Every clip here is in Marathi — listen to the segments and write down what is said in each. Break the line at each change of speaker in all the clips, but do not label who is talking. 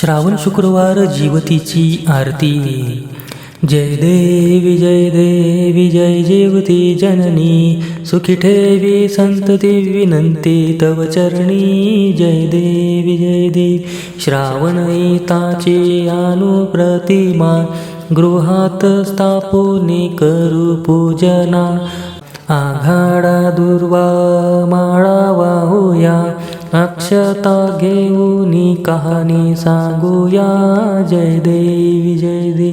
श्रावण शुक्रवार जीवतीची आरती. जय देवी जय देवी जय जीवती जननी. सुखी ठेवी संतती विनंती तव चरणी. जय देवी जय देवी श्रावण येताचे अनुप्रतिमा. गृहात स्थापने करू पूजना. आघाडा दुर्वा अक्षता घेऊनी कहाणी सांगूया. जय देवी जय देवी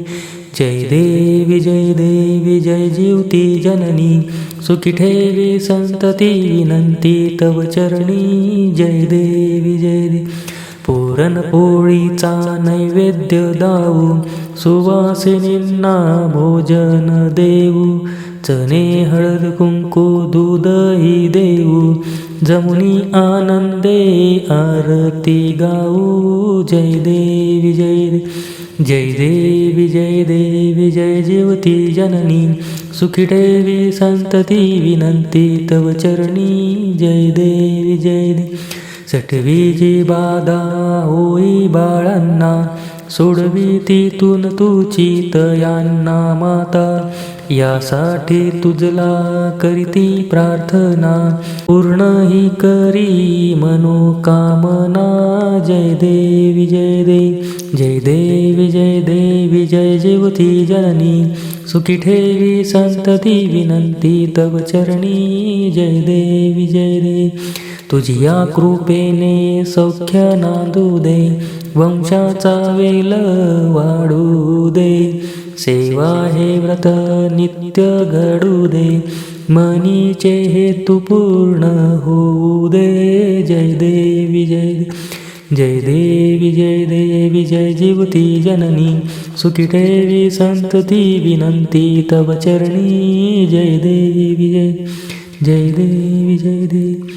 जय देवी जय देवी जय जीवती जननी. सुखी ठेवी संतती विनंती तव चरणी. जय देवी जय देवी पुरणपोळीचा नैवेद्य दाऊ. सुवासिनींना भोजन देऊ. चणे हळद कुंकू दूधही देऊ जमुनी आनंदे आरती गाऊ जय देवी जय देवी जय देवी जय देवी जय जीवती जननी सुखी देवी संतती विनंती तव चरणी जय देवी जय देवी सटवीची बाधा होई बाळांना सोडवी तिथून तुची तयांना माता. यासाठी तुझला करीती प्रार्थना. पूर्ण ही करी मनोकामना. जय देवी जय देवी जय देवी जय देवी विजय जीवती जननी। सुखी ठेवी संतती विनंती तव चरणी। जय देवी जय देवी तुझी या कृपेने सौख्य नांदू दे। वंशाचा वेल वाढू दे। सेवा हे व्रत नित्य घडू दे। मनीचे हेतू पूर्ण होऊ दे। जय देवी जय देवी. जय देवी जय देवी जय जीवती जननी। सुखी देवी संतती विनंती तव चरणी। जय देवी जय जय देवी जय देवी।